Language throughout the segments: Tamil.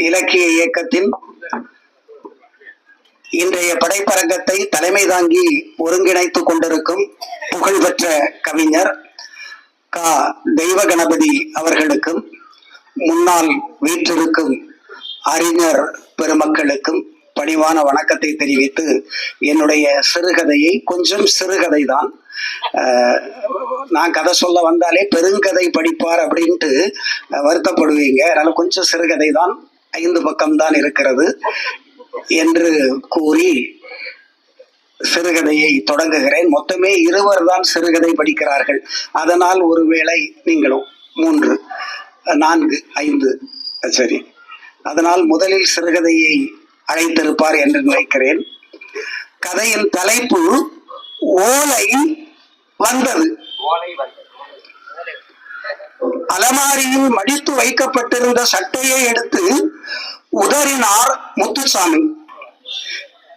இலக்கிய இயக்கத்தின் இன்றைய படைப்பரங்கத்தை தலைமை தாங்கி ஒருங்கிணைத்துக் கொண்டிருக்கும் புகழ்பெற்ற கவிஞர் கா. தெய்வ கணபதி அவர்களுக்கும் முன்னால் வீற்றிருக்கும் அறிஞர் பெருமக்களுக்கும் பணிவான வணக்கத்தை தெரிவித்து என்னுடைய சிறுகதையை கொஞ்சம் சிறுகதை தான் நான் கதை சொல்ல வந்தாலே பெருங்கதை படிப்பார் அப்படின்ட்டு வருத்தப்படுவீங்க. அதனால கொஞ்சம் சிறுகதை தான் ஐந்து பக்கம்தான் இருக்கிறது என்று கூறி சிறுகதையை தொடங்குகிறேன். மொத்தமே இருவர் தான் சிறுகதை படிக்கிறார்கள். அதனால் ஒருவேளை நீங்களும் மூன்று நான்கு ஐந்து சரி. அதனால் முதலில் சிறுகதையை அழைத்திருப்பார் என்று நினைக்கிறேன். கதையின் தலைப்பு ஓலை வந்தது. அலமாரியில் மடித்து வைக்கப்பட்டிருந்த சட்டையை எடுத்து உதறினார் முத்துசாமி.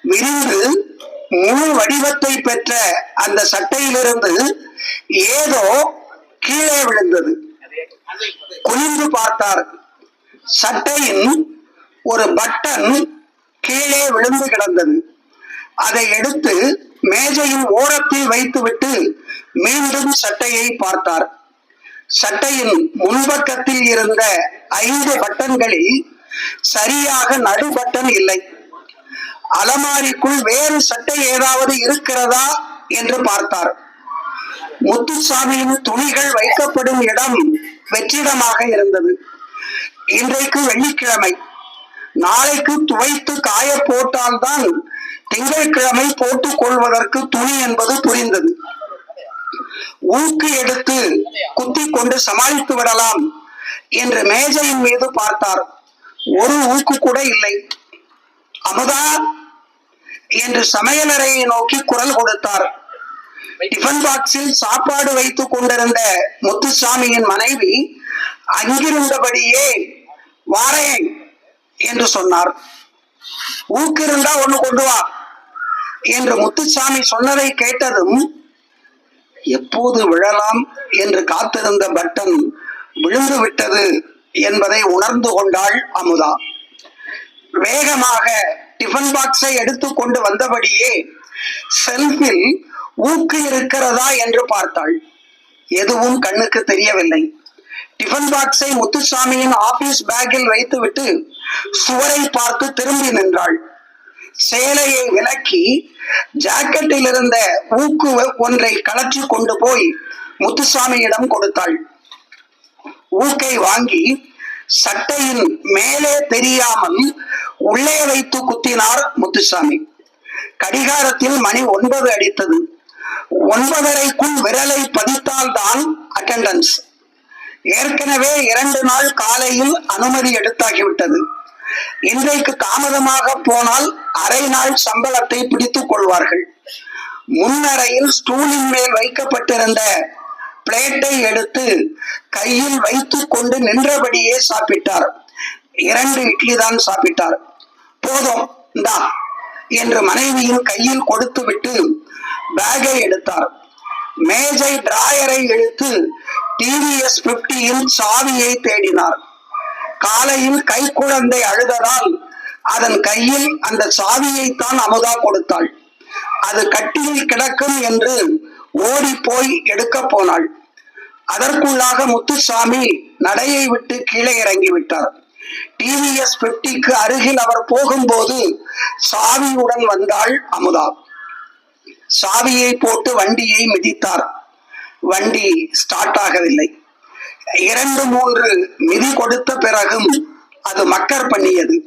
விரிந்து முழு வடிவத்தை பெற்ற அந்த சட்டையிலிருந்து ஏதோ கீழே விழுந்தது. குனிந்து பார்த்தார். சட்டையின் ஒரு பட்டன் கீழே விழுந்து கிடந்தது. அதை எடுத்து மேஜையின் ஓரத்தில் வைத்துவிட்டு மீண்டும் சட்டையை பார்த்தார். சட்டையின் முன்பக்கத்தில் இருந்த ஐந்து பட்டன்களில் சரியாக நடுபட்டன் இல்லை. அலமாரிக்குள் வேறு சட்டை ஏதாவது இருக்கிறதா என்று பார்த்தார். முத்துசாமியின் துணிகள் வைக்கப்படும் இடம் வெற்றிடமாக இருந்தது. இன்றைக்கு வெள்ளிக்கிழமை. நாளைக்கு துவைத்து காய போட்டால்தான் திங்கட்கிழமை போட்டுக் கொள்வதற்கு துணி என்பது புரிந்தது. ஊக்கு எடுத்து குத்தி கொண்டு சமாளித்து விடலாம் என்று மேஜையின் மீது பார்த்தார். ஒரு ஊக்கு கூட இல்லை. அமுதா என்று சமையலறையை நோக்கி குரல் கொடுத்தார். டிஃபன் பாக்ஸில் சாப்பாடு வைத்துக் கொண்டிருந்த முத்துசாமியின் மனைவி அங்கிருந்தபடியே வாரேன் என்று சொன்னார். ஊக்கு இருந்தா ஒண்ணு கொண்டு வா என்று முத்துசாமி சொன்னதை கேட்டதும் எப்போது விழலாம்? என்று காத்திருந்த பட்டன் விழுந்து விட்டது. என்பதை உணர்ந்து கொண்டாள் அமுதா. வேகமாக டிஃபன் பாக்ஸை எடுத்து கொண்டு வந்தபடியே செல்ஃபில் ஊக்கு இருக்கிறதா என்று பார்த்தாள். எதுவும் கண்ணுக்கு தெரியவில்லை. டிஃபன் பாக்ஸை முத்துசாமியின் ஆபீஸ் பேக்கில் வைத்துவிட்டு சுவரை பார்த்து திரும்பி நின்றாள். சேலையை விலக்கி ஜாக்கெட்டில் இருந்த ஊக்கு ஒன்றை கலற்றி கொண்டு போய் முத்துசாமியிடம் கொடுத்தாள். ஊக்கை வாங்கி சட்டையின் மேலே தெரியாமல் உள்ளே வைத்து குத்தினார் முத்துசாமி. கடிகாரத்தில் மணி ஒன்பது அடித்தது. ஒன்பதரைக்குள் விரலை பதித்தால்தான் அட்டெண்டன்ஸ் ஏற்கனவே இரண்டு நாள் காலையில் அனுமதி எடுத்தாகிவிட்டது. இன்றைக்கு தாமதமாக போனால் அரை நாள் சம்பளத்தை பிடித்துக் கொள்வார்கள். முன்னரையில் ஸ்டூலின் மேல் வைக்கப்பட்டிருந்த பிளேட்டை எடுத்து கையில் வைத்துக் கொண்டு நின்றபடியே சாப்பிட்டார். இரண்டு இட்லி தான் சாப்பிட்டார். போதும் இந்தா என்று மனைவியின் கையில் கொடுத்துவிட்டு பேக்கை எடுத்தார். மேஜை டிராயரை இழுத்து டிவிஎஸ் பிப்டியில் சாவியை தேடினார். காலையில் கைக்குழந்தை அழுததால் அதன் கையில் அந்த சாவியைத்தான் அமுதா கொடுத்தாள். அது கட்டியில் கிடக்கும் என்று ஓடி போய் எடுக்க போனாள். அதற்குள்ளாக முத்துசாமி நடையை விட்டு கீழே இறங்கி விட்டார். டிவிஎஸ் பிப்டிக்கு அருகில் அவர் போகும்போது சாவியுடன் வந்தாள் அமுதா. சாவியை போட்டு வண்டியை மிதித்தார். வண்டி ஸ்டார்ட் ஆகவில்லை. இரண்டு மூன்று மிதி கொடுத்த பிறகும் அது மக்கர் பண்ணியது.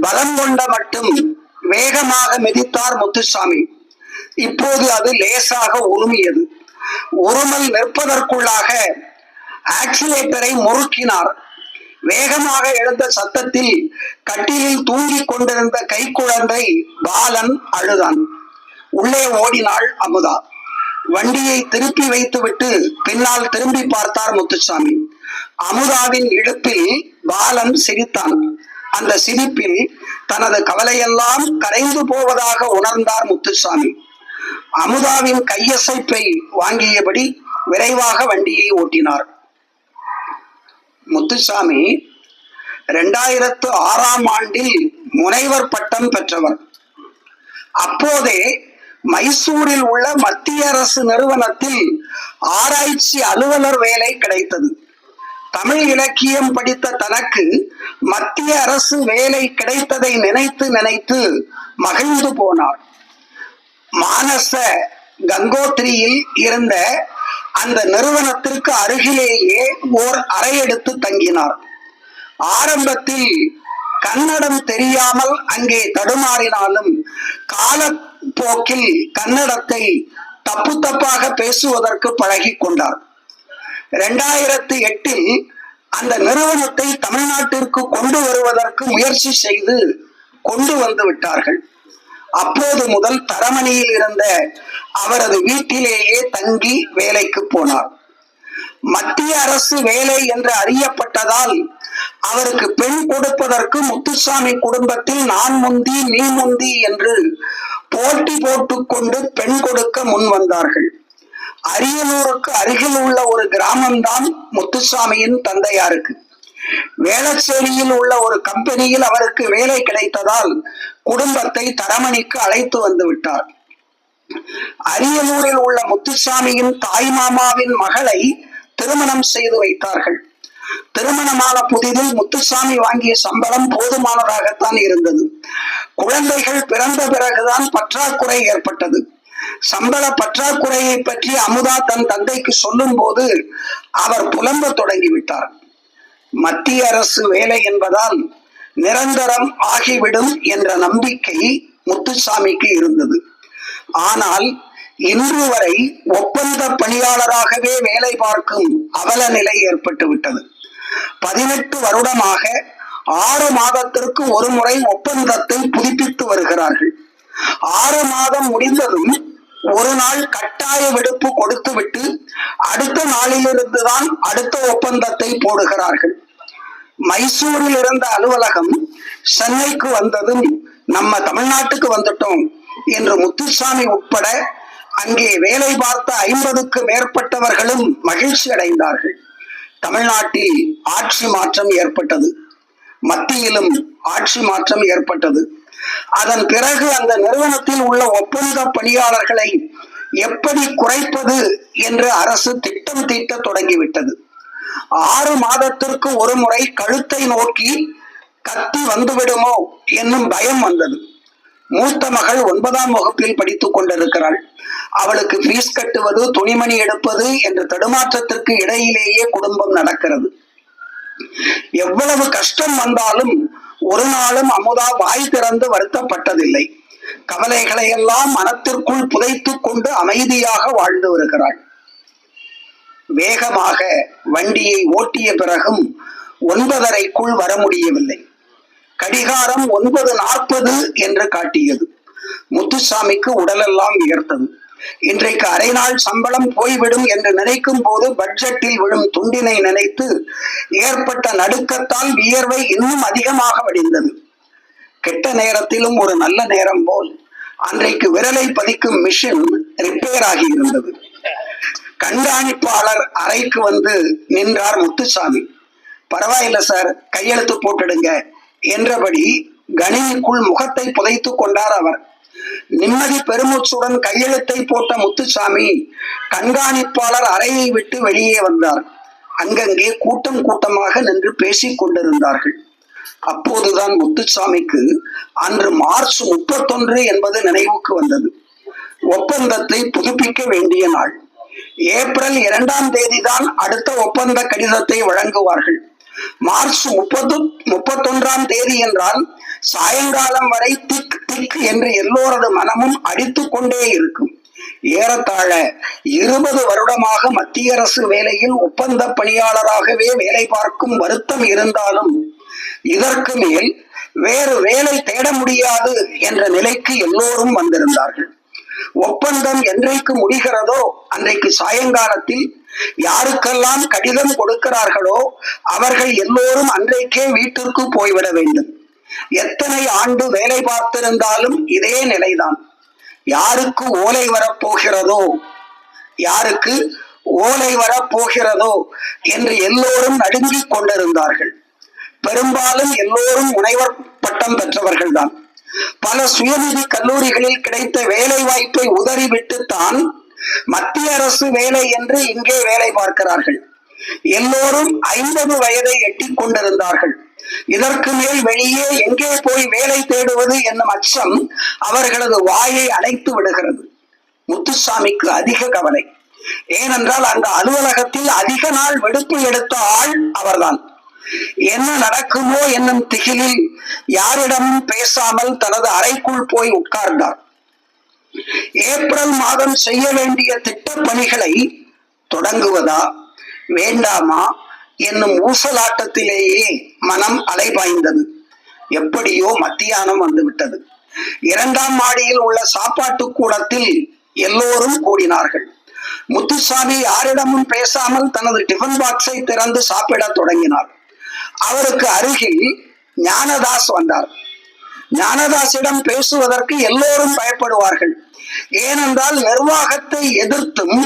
பலம் கொண்ட மட்டும் வேகமாக மிதித்தார் முத்துசாமி. இப்போது அது லேசாக உருமியது உருமல் நிற்பதற்குள்ளாக ஆக்சிலேட்டரை முறுக்கினார். வேகமாக எழுந்த சத்தத்தில் கட்டிலில் தூங்கிக் கொண்டிருந்த கைக்குழந்தை பாலன் அழுதான். உள்ளே ஓடினாள் அமுதா. வண்டியை திருப்பி வைத்துவிட்டு பின்னால் திரும்பி பார்த்தார் முத்துசாமி. அமுதாவின் இடுப்பில் பாலன் சிரித்தான். அந்த சிரிப்பில் தனது கவலையெல்லாம் கரைந்து போவதாக உணர்ந்தார் முத்துசாமி. அமுதாவின் கையசைப்பை வாங்கியபடி விரைவாக வண்டியை ஓட்டினார். முத்துசாமி இரண்டாயிரத்து ஆறாம் ஆண்டில் முனைவர் பட்டம் பெற்றவர். அப்போதே மைசூரில் உள்ள மத்திய அரசு நிறுவனத்தில் ஆராய்ச்சி அலுவலர் வேலை கிடைத்தது. தமிழ் இலக்கியம் படித்த தனக்கு மத்திய அரசு வேலை கிடைத்ததை நினைத்து நினைத்து மகிழ்ந்து போனார். மானச கங்கோத்ரியில் இருந்த அந்த நிறுவனத்திற்கு அருகிலேயே ஓர் அறையெடுத்து தங்கினார். ஆரம்பத்தில் கன்னடம் தெரியாமல் அங்கே தடுமாறினாலும் காலப்போக்கில் கன்னடத்தை தப்பு தப்பாக பேசுவதற்கு பழகி கொண்டார். இரண்டாயிரத்தி எட்டில் அந்த நிறுவனத்தை தமிழ்நாட்டிற்கு கொண்டு வருவதற்கு முயற்சி செய்து கொண்டு வந்து விட்டார்கள். அப்போது முதல் தரமணியில் இருந்த அவரது வீட்டிலேயே தங்கி வேலைக்கு போனார். மத்திய அரசு வேலை என்று அறியப்பட்டதால் அவருக்கு பெண் கொடுப்பதற்கு முத்துசாமி குடும்பத்தில் நான் முந்தி நீ முந்தி என்று போட்டி போட்டுக்கொண்டு பெண் கொடுக்க முன் வந்தார்கள். அரியலூருக்கு அருகில் உள்ள ஒரு கிராமம்தான் முத்துசாமியின் தந்தையாருக்கு. வேளச்சேரியில் உள்ள ஒரு கம்பெனியில் அவருக்கு வேலை கிடைத்ததால் குடும்பத்தை தரமணிக்கு அழைத்து வந்து விட்டார். அரியலூரில் உள்ள முத்துசாமியின் தாய் மாமாவின் மகளை திருமணம் செய்து வைத்தார்கள். திருமணமான புதிதில் முத்துசாமி வாங்கிய சம்பளம் போதுமானதாகத்தான் இருந்தது. குழந்தைகள் பிறந்த பிறகுதான் பற்றாக்குறை ஏற்பட்டது. சம்பள பற்றாக்குறையை பற்றி அமுதா தன் தந்தைக்கு சொல்லும் போது அவர் புலம்ப தொடங்கிவிட்டார். மத்திய அரசு வேலை என்பதால் நிரந்தரம் ஆகிவிடும் என்ற நம்பிக்கை முத்துசாமிக்கு இருந்தது. ஆனால் இன்று வரை ஒப்பந்த பணியாளராகவே வேலை பார்க்கும் அவல நிலை ஏற்பட்டு விட்டது. பதினெட்டு வருடமாக ஆறு மாதத்திற்கு ஒரு முறை ஒப்பந்தத்தை புதுப்பித்து வருகிறார்கள். ஆறு மாதம் முடிந்ததும் ஒரு நாள் கட்டாய விடுப்பு கொடுத்துவிட்டு அடுத்த நாளிலிருந்துதான் அடுத்த ஒப்பந்தத்தை போடுகிறார்கள். மைசூரில் இருந்த அலுவலகம் சென்னைக்கு வந்ததும் நம்ம தமிழ்நாட்டுக்கு வந்துட்டோம் என்று முத்துசாமி உட்பட அங்கே வேலை பார்த்த ஐம்பதுக்கு மேற்பட்டவர்களும் மகிழ்ச்சி அடைந்தார்கள். தமிழ்நாட்டில் ஆட்சி மாற்றம் ஏற்பட்டது. மத்தியிலும் ஆட்சி மாற்றம் ஏற்பட்டது. அதன் பிறகு அந்த நிறுவனத்தில் உள்ள ஒப்பந்த பணியாளர்களை எப்படி குறைப்பது என்று அரசு திட்டம் தீட்ட தொடங்கிவிட்டது. ஆறு மாதத்திற்கு ஒரு முறை கழுத்தை நோக்கி கத்தி வந்துவிடுமோ என்னும் பயம் வந்தது. மூத்த மகள் ஒன்பதாம் வகுப்பில் படித்துக் கொண்டிருக்கிறாள். அவளுக்கு ஃபீஸ் கட்டுவது துணிமணி எடுப்பது என்ற தடுமாற்றத்திற்கு இடையிலேயே குடும்பம் நடக்கிறது. எவ்வளவு கஷ்டம் வந்தாலும் ஒரு நாளும் அமுதா வாய் திறந்து வருத்தப்பட்டதில்லை. கவலைகளை எல்லாம் மனத்திற்குள் புதைத்துக் கொண்டு அமைதியாக வாழ்ந்து வருகிறாள். வேகமாக வண்டியை ஓட்டிய பிறகும் ஒன்பதரைக்குள் வர முடியவில்லை. கடிகாரம் ஒன்பது நாற்பது என்று காட்டியது. முத்துசாமிக்கு உடலெல்லாம் உயர்த்தது இன்றைக்கு அரை நாள் சம்பளம் போய்விடும் என்று நினைக்கும் போது பட்ஜெட்டில் விழும் துண்டினை நினைத்து ஏற்பட்ட நடுக்கத்தால் வியர்வை இன்னும் அதிகமாக வடிந்தது. கெட்ட நேரத்திலும் ஒரு நல்ல நேரம் போல் அன்றைக்கு விரலை பதிக்கும் மிஷின் ரிப்பேர் ஆகி இருந்தது. கண்காணிப்பாளர் அறைக்கு வந்து நின்றார் முத்துசாமி. பரவாயில்ல சார் கையெழுத்து போட்டுடுங்க என்றபடி கணினிக்குள் முகத்தை புதைத்துக் கொண்டார் அவர். நிம்மதி பெருமூச்சுடன் கையெழுத்தை போட்ட முத்துசாமி கண்காணிப்பாளர் அறையை விட்டு வெளியே வந்தார். அங்கங்கே கூட்டம் கூட்டமாக நின்று பேசிக் கொண்டிருந்தார்கள். அப்போதுதான் முத்துசாமிக்கு அன்று மார்ச் முப்பத்தொன்று என்பது நினைவுக்கு வந்தது. ஒப்பந்தத்தை புதுப்பிக்க வேண்டிய நாள். ஏப்ரல் இரண்டாம் தேதிதான் அடுத்த ஒப்பந்த கடிதத்தை வழங்குவார்கள். மார்ச் முப்பது முப்பத்தொன்றாம் தேதி என்றால் சாயங்காலம் வரை திக் திக் என்று எல்லோரது மனமும் அடித்து கொண்டே இருக்கும். ஏறத்தாழ இருபது வருடமாக மத்திய அரசு வேலையில் ஒப்பந்த பணியாளராகவே வேலை பார்க்கும் வருத்தம் இருந்தாலும் இதற்கு மேல் வேறு வேலை தேட முடியாது என்ற நிலைக்கு எல்லோரும் வந்திருந்தார்கள். ஒப்பந்தம் என்றைக்கு முடிகிறதோ அன்றைக்கு சாயங்காலத்தில் யாருக்கெல்லாம் கடிதம் கொடுக்கிறார்களோ அவர்கள் எல்லோரும் அன்றைக்கே வீட்டிற்கு போய்விட வேண்டும். எத்தனை ஆண்டு வேலை பார்த்திருந்தாலும் இதே நிலைதான். யாருக்கு ஓலை வரப்போகிறதோ யாருக்கு ஓலை வரப்போகிறதோ என்று எல்லோரும் நடுங்கிக் கொண்டிருந்தார்கள். பெரும்பாலும் எல்லோரும் முனைவர் பட்டம் பெற்றவர்கள்தான். பல சுயநிதி கல்லூரிகளில் கிடைத்த வேலை வாய்ப்பை உதறிவிட்டுத்தான் மத்திய அரசு வேலை என்று இங்கே வேலை பார்க்கிறார்கள். எல்லோரும் ஐம்பது வயதை எட்டிக் கொண்டிருந்தார்கள். இதற்கு மேல் வெளியே எங்கே போய் வேலை தேடுவது என்னும் அச்சம் அவர்களது வாயை அடைத்து விடுகிறது. முத்துசாமிக்கு அதிக கவலை. ஏனென்றால் அந்த அலுவலகத்தில் அதிக நாள் விடுப்பு எடுத்த ஆள் அவர்தான். என்ன நடக்குமோ என்னும் திகிலில் யாரிடமும் பேசாமல் தனது அறைக்குள் போய் உட்கார்ந்தார். ஏப்ரல் மாதம் செய்ய வேண்டிய திட்ட பணிகளை தொடங்குவதா? வேண்டாமா? என்னும் ஊசலாட்டத்திலேயே மனம் அலைபாய்ந்தது. எப்படியோ மத்தியானம் வந்துவிட்டது. இரண்டாம் மாடியில் உள்ள சாப்பாட்டு கூடத்தில் எல்லோரும் கூடினார்கள். முத்துசாமி யாரிடமும் பேசாமல் தனது டிஃபன் பாக்ஸை திறந்து சாப்பிட தொடங்கினார். அவருக்கு அருகில் ஞானதாஸ் வந்தார். ஞானதாசிடம் பேசுவதற்கு எல்லோரும் பயப்படுவார்கள். ஏனென்றால் நிர்வாகத்தை எதிர்த்தும்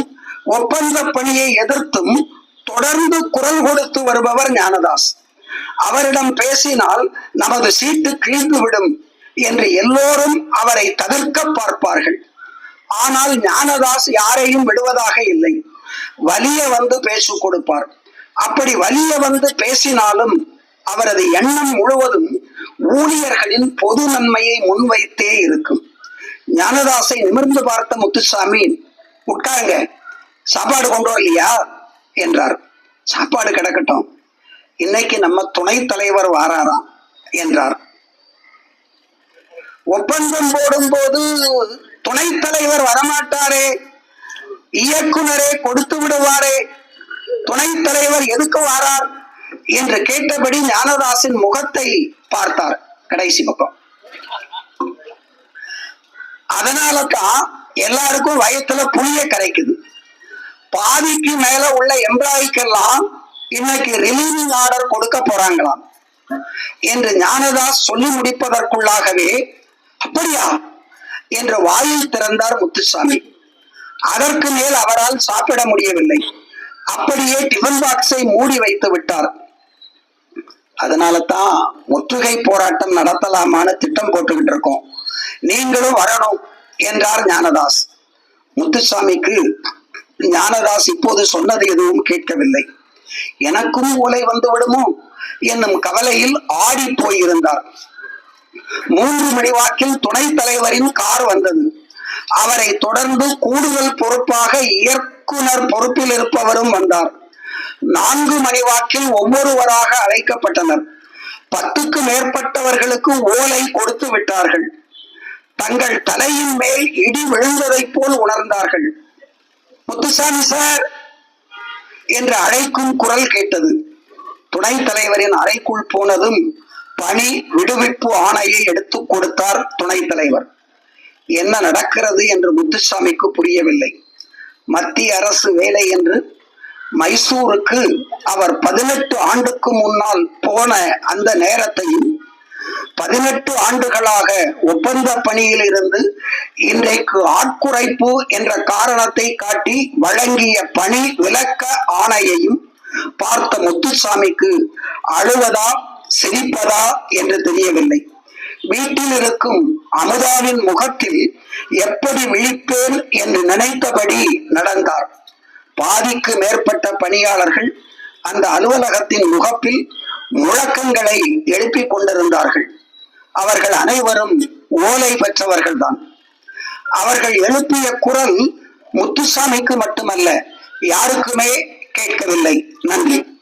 ஒப்பந்த பணியை எதிர்த்தும் தொடர்ந்து குரல் கொடுத்து வருபவர் ஞானதாஸ். அவரிடம் பேசினால் நமது சீட்டு கிழிந்து விடும் என்று எல்லோரும் அவரை தவிர்க்க பார்ப்பார்கள். ஆனால் ஞானதாஸ் யாரையும் விடுவதாக இல்லை. வலிய வந்து பேசு கொடுப்பார். அப்படி வலிய வந்து பேசினாலும் அவரது எண்ணம் முழுவதும் ஊழியர்களின் பொது நன்மையை முன்வைத்தே இருக்கும். ஞானதாசை நிமிர்ந்து பார்த்த முத்துசாமி உட்காருங்க. சாப்பாடு கொண்டு வரலையா என்றார். சாப்பாடு கிடக்கட்டும். இன்னைக்கு நம்ம துணைத் தலைவர் வாராராம் என்றார். ஒப்பந்தம் போடும்போது துணைத் தலைவர் வரமாட்டாரே. இயக்குனரே கொடுத்து விடுவாரே. துணைத் தலைவர் எதுக்கு வாரார்? என்று கேட்டபடி ஞானதாசின் முகத்தை பார்த்தார் கடைசி பக்கம். அதனால தான் எல்லாருக்கும் வயத்துல புளிய கிடைக்குது பாதிக்கு மேல உள்ள எம்ப்ளாய்க்கெல்லாம் இன்னைக்கு ரிலீவிங் ஆர்டர் கொடுக்க போறாங்களாம். என்று ஞானதாஸ் சொல்லி முடிப்பதற்குள்ளாகவே அப்படியா? என்று வாயில் திறந்தார் முத்துசாமி. அதற்கு மேல் அவரால் சாப்பிட முடியவில்லை. அப்படியே டிஃபன் பாக்ஸை மூடி வைத்து விட்டார். அதனால தான் முற்றுகை போராட்டம் நடத்தலாமான திட்டம் போட்டுக்கிட்டு இருக்கோம். நீங்களும் வரணும் என்றார் ஞானதாஸ். முத்துசாமிக்கு ஞானதாஸ் இப்போது சொன்னது எதுவும் கேட்கவில்லை. எனக்கும் ஓலை வந்து விடுமோ? என்னும் கவலையில் ஆடி போயிருந்தார். மூன்று மணி வாக்கில் துணைத் தலைவரின் கார் வந்தது. அவரை தொடர்ந்து கூடுதல் பொறுப்பாக இயக்குனர் பொறுப்பில் இருப்பவரும் வந்தார். நான்கு மணி வாக்கில் ஒவ்வொருவராக அழைக்கப்பட்டனர். பத்துக்கு மேற்பட்டவர்களுக்கு ஓலை கொடுத்து விட்டார்கள். தங்கள் தலையின் மேல் இடி விழுந்ததைப் போல் உணர்ந்தார்கள். முத்துசாமி சார் என்று அழைக்கும் குரல் கேட்டது. துணைத் தலைவரின் அறைக்குள் போனதும் பணி விடுவிப்பு ஆணையை எடுத்துக் கொடுத்தார் துணைத் தலைவர். என்ன நடக்கிறது? என்று முத்துசாமிக்கு புரியவில்லை. மத்திய அரசு வேலை என்று மைசூருக்கு அவர் பதினெட்டு ஆண்டுக்கு முன்னால் போன அந்த நேரத்தையும் பதினெட்டு ஆண்டுகளாக ஒப்பந்த பணியில் இருந்து இன்றைக்கு ஆட்குறைப்பு என்ற காரணத்தை காட்டி வழங்கிய பணி விலக்க ஆணையையும் பார்த்த முத்துசாமிக்கு அழுவதா சிரிப்பதா என்று தெரியவில்லை. வீட்டில் இருக்கும் அமுதாவின் முகத்தில் எப்படி விழிப்பேன் என்று நினைத்தபடி நடந்தார். பாதிக்கு மேற்பட்ட பணியாளர்கள் அந்த அலுவலகத்தின் முகப்பில் முழக்கங்களை எழுப்பிக் கொண்டிருந்தார்கள். அவர்கள் அனைவரும் ஓலை பெற்றவர்கள்தான். அவர்கள் எழுப்பிய குரல் முத்துசாமிக்கு மட்டுமல்ல யாருக்குமே கேட்கவில்லை. நன்றி.